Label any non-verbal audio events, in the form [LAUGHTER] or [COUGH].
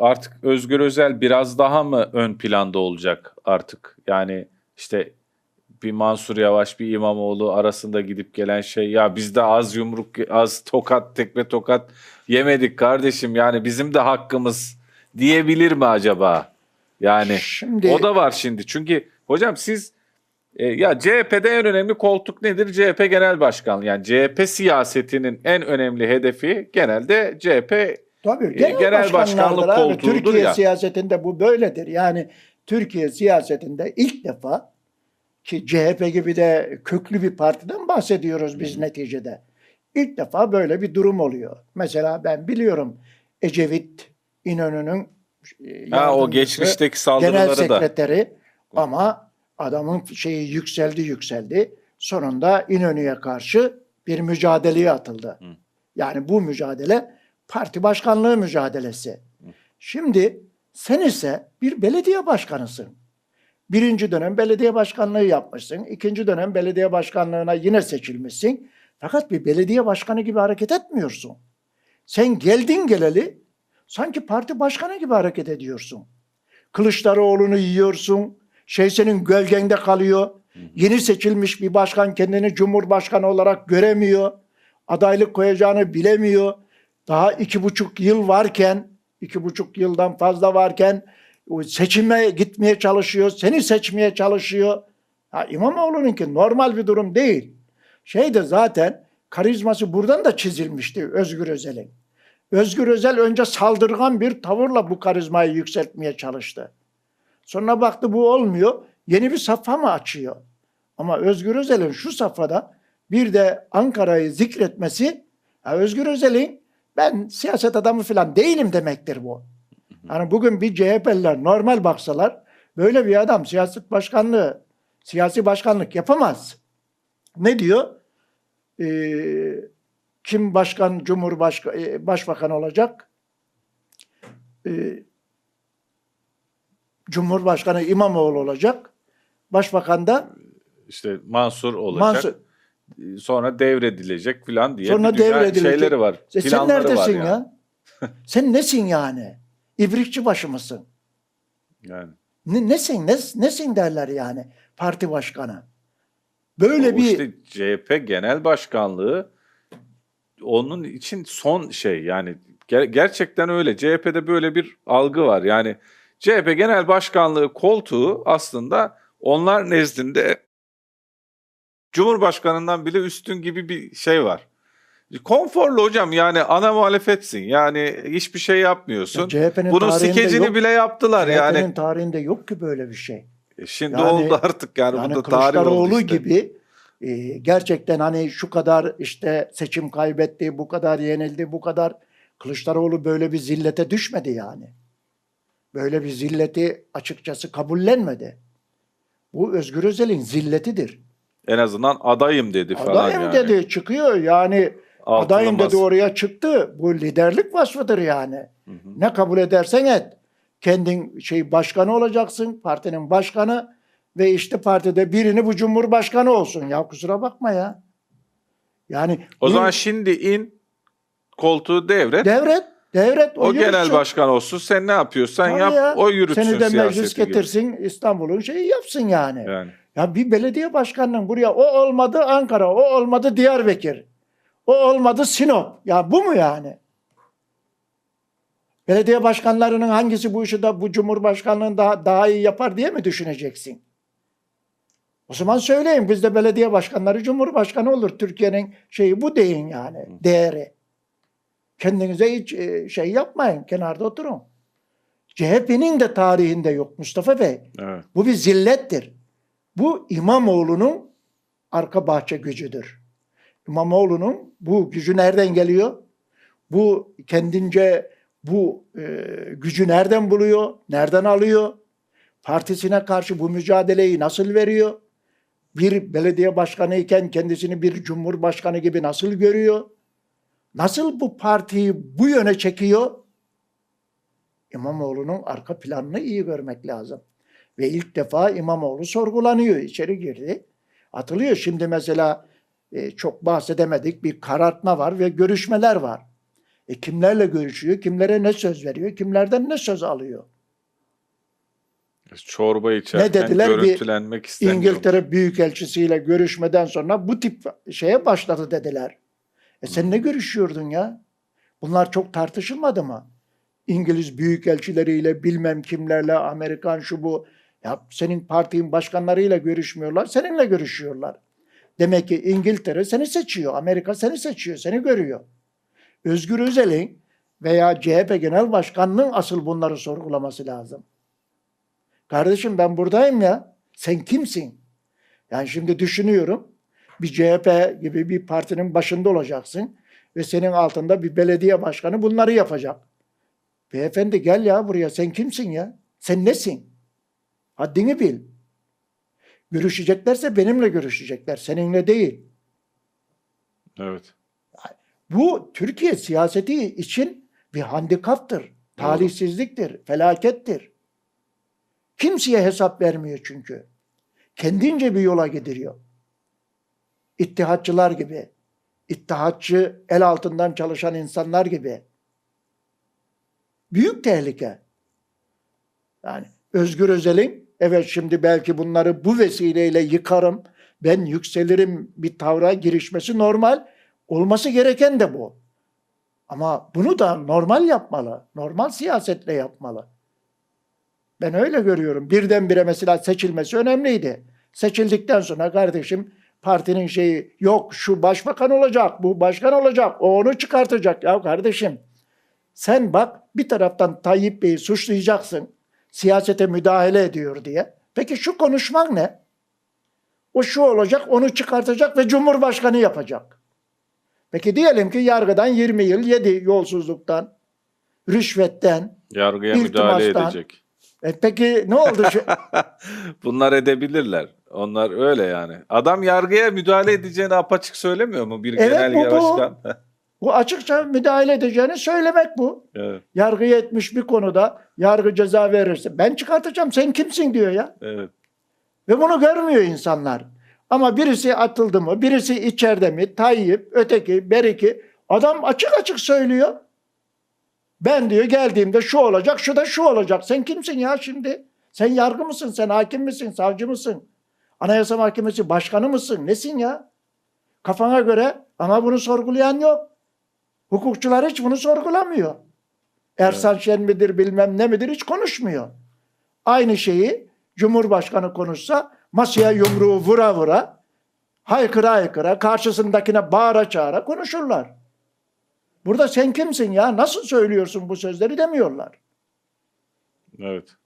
artık Özgür Özel biraz daha mı ön planda olacak artık? Yani işte bir Mansur Yavaş bir İmamoğlu arasında gidip gelen şey ya biz de az yumruk az tokat tekme tokat yemedik kardeşim yani bizim de hakkımız diyebilir mi acaba? Yani Şimdi o da var şimdi. Çünkü hocam siz e, ya CHP'de en önemli koltuk nedir? CHP Genel Başkanlığı. Yani CHP siyasetinin en önemli hedefi genelde CHP tabii genel genel, başkanlık koltuğudur Türkiye ya. siyasetinde bu böyledir. Yani Türkiye siyasetinde ilk defa ki CHP gibi de köklü bir partiden bahsediyoruz biz neticede. İlk defa böyle bir durum oluyor. Mesela ben biliyorum Ecevit İnönü'nün e, ha, o geçmişteki genel saldırıları da sekreteri ama adamın şeyi yükseldi yükseldi. Sonunda İnönü'ye karşı bir mücadeleye atıldı. Hı. Yani bu mücadele parti başkanlığı mücadelesi. Şimdi sen ise bir belediye başkanısın. Birinci dönem belediye başkanlığı yapmışsın. ikinci dönem belediye başkanlığına yine seçilmişsin. Fakat bir belediye başkanı gibi hareket etmiyorsun. Sen geldin geleli sanki parti başkanı gibi hareket ediyorsun. Kılıçdaroğlu'nu yiyorsun. Şey senin gölgende kalıyor. Yeni seçilmiş bir başkan kendini cumhurbaşkanı olarak göremiyor. Adaylık koyacağını bilemiyor. Daha iki buçuk yıl varken, iki buçuk yıldan fazla varken seçime gitmeye çalışıyor. Seni seçmeye çalışıyor. Ha, İmamoğlu'nunki normal bir durum değil. Şey de zaten karizması buradan da çizilmişti Özgür Özel'in. Özgür Özel önce saldırgan bir tavırla bu karizmayı yükseltmeye çalıştı. Sonra baktı bu olmuyor. Yeni bir safha mı açıyor? Ama Özgür Özel'in şu safhada bir de Ankara'yı zikretmesi Özgür Özel'in ben siyaset adamı falan değilim demektir bu. Yani bugün bir CHP'liler normal baksalar böyle bir adam siyaset başkanlığı, siyasi başkanlık yapamaz. Ne diyor? Ee, kim başkan, cumhurbaşkanı, e, başbakan olacak? Ee, Cumhurbaşkanı İmamoğlu olacak. Başbakan da işte Mansur olacak. Mansur. Sonra devredilecek falan diye Sonra devredilecek. şeyleri var. E sen planları var neredesin yani. ya? sen nesin yani? İbrikçi başı mısın? Yani. Ne, nesin? Ne, nesin derler yani parti başkanı. Böyle O bir işte CHP Genel Başkanlığı onun için son şey yani ger- gerçekten öyle. CHP'de böyle bir algı var. Yani CHP Genel Başkanlığı koltuğu aslında onlar nezdinde Cumhurbaşkanından bile üstün gibi bir şey var. Konforlu hocam yani ana muhalefetsin. Yani hiçbir şey yapmıyorsun. CHP'nin Bunun skecini yok. bile yaptılar CHP'nin yani. tarihinde yok ki böyle bir şey. E Şimdi Yani- oldu artık yani, Yani bu da tarih oldu işte. gibi e, gerçekten hani şu kadar işte seçim kaybetti, bu kadar yenildi, bu kadar Kılıçdaroğlu böyle bir zillete düşmedi yani. Böyle bir zilleti açıkçası kabullenmedi. Bu Özgür Özel'in zilletidir. En azından adayım dedi falan Adayım yani. dedi çıkıyor yani Altılı adayım dedi oraya çıktı. Bu liderlik vasfıdır yani. Hı hı. Ne kabul edersen et. Kendin şey başkanı olacaksın, partinin başkanı ve işte partide birini bu cumhurbaşkanı olsun. Ya kusura bakma ya. Yani O bir- zaman şimdi in koltuğu devret. devret, devret o genel yürütsün. başkan olsun. Sen ne yapıyorsan Tabii yap. ya. O yürütsün Seni de meclis gibi. getirsin, İstanbul'un şeyi yapsın yani. Yani. Ya bir belediye başkanının buraya o olmadı Ankara, o olmadı Diyarbakır, o olmadı Sinop. Ya bu mu yani? Belediye başkanlarının hangisi bu işi de bu cumhurbaşkanlığını daha, daha iyi yapar diye mi düşüneceksin? O zaman söyleyin bizde belediye başkanları cumhurbaşkanı olur. Türkiye'nin şeyi bu deyin yani değeri. Kendinize hiç e, şey yapmayın kenarda oturun. CHP'nin de tarihinde yok Mustafa Bey. Evet. Bu bir zillettir. Bu İmamoğlu'nun arka bahçe gücüdür. İmamoğlu'nun bu gücü nereden geliyor? Bu kendince bu e, gücü nereden buluyor? Nereden alıyor? Partisine karşı bu mücadeleyi nasıl veriyor? Bir belediye başkanı iken kendisini bir cumhurbaşkanı gibi nasıl görüyor? Nasıl bu partiyi bu yöne çekiyor? İmamoğlu'nun arka planını iyi görmek lazım. Ve ilk defa İmamoğlu sorgulanıyor. içeri girdi. Atılıyor. Şimdi mesela e, çok bahsedemedik bir karartma var ve görüşmeler var. E kimlerle görüşüyor? Kimlere ne söz veriyor? Kimlerden ne söz alıyor? Çorba içerken dediler? Bir görüntülenmek istemiyor. İngiltere Büyükelçisiyle görüşmeden sonra bu tip şeye başladı dediler. E sen ne görüşüyordun ya? Bunlar çok tartışılmadı mı? İngiliz büyükelçileriyle bilmem kimlerle Amerikan şu bu. Ya senin partinin başkanlarıyla görüşmüyorlar, seninle görüşüyorlar. Demek ki İngiltere seni seçiyor, Amerika seni seçiyor, seni görüyor. Özgür Özel'in veya CHP Genel Başkanı'nın asıl bunları sorgulaması lazım. Kardeşim ben buradayım ya. Sen kimsin? Yani şimdi düşünüyorum. Bir CHP gibi bir partinin başında olacaksın ve senin altında bir belediye başkanı bunları yapacak. Beyefendi gel ya buraya. Sen kimsin ya? Sen nesin? Haddini bil. Görüşeceklerse benimle görüşecekler. Seninle değil. Evet. Bu Türkiye siyaseti için bir handikaptır. Talihsizliktir, felakettir. Kimseye hesap vermiyor çünkü. Kendince bir yola gidiyor. İttihatçılar gibi, ittihatçı el altından çalışan insanlar gibi. Büyük tehlike. Yani Özgür Özel'in evet şimdi belki bunları bu vesileyle yıkarım, ben yükselirim bir tavra girişmesi normal. Olması gereken de bu. Ama bunu da normal yapmalı. Normal siyasetle yapmalı. Ben öyle görüyorum. Birdenbire mesela seçilmesi önemliydi. Seçildikten sonra kardeşim partinin şeyi yok şu başbakan olacak, bu başkan olacak, o onu çıkartacak. Ya kardeşim sen bak bir taraftan Tayyip Bey'i suçlayacaksın. Siyasete müdahale ediyor diye. Peki şu konuşmak ne? O şu olacak, onu çıkartacak ve Cumhurbaşkanı yapacak. Peki diyelim ki yargıdan 20 yıl yedi yolsuzluktan, rüşvetten. Yargıya müdahale edecek. E peki ne oldu? şu- [LAUGHS] Bunlar edebilirler. Onlar öyle yani. Adam yargıya müdahale edeceğini apaçık söylemiyor mu bir Evet, genel bu. başkan? [LAUGHS] bu açıkça müdahale edeceğini söylemek bu. evet, Yargıya etmiş bir konuda yargı ceza verirse ben çıkartacağım sen kimsin diyor ya. evet. Ve bunu görmüyor insanlar. Ama birisi atıldı mı, birisi içeride mi, Tayyip, öteki, beriki adam açık açık söylüyor. Ben diyor geldiğimde şu olacak, şu da şu olacak. Sen kimsin ya şimdi? Sen yargı mısın? Sen hakim misin? Savcı mısın? Anayasa Mahkemesi başkanı mısın? Nesin ya? Kafana göre ama bunu sorgulayan yok. Hukukçular hiç bunu sorgulamıyor. Ersan Şen midir bilmem ne midir hiç konuşmuyor. Aynı şeyi Cumhurbaşkanı konuşsa masaya yumruğu vura vura haykıra haykıra karşısındakine bağıra çağıra konuşurlar. Burada sen kimsin ya nasıl söylüyorsun bu sözleri demiyorlar. Evet.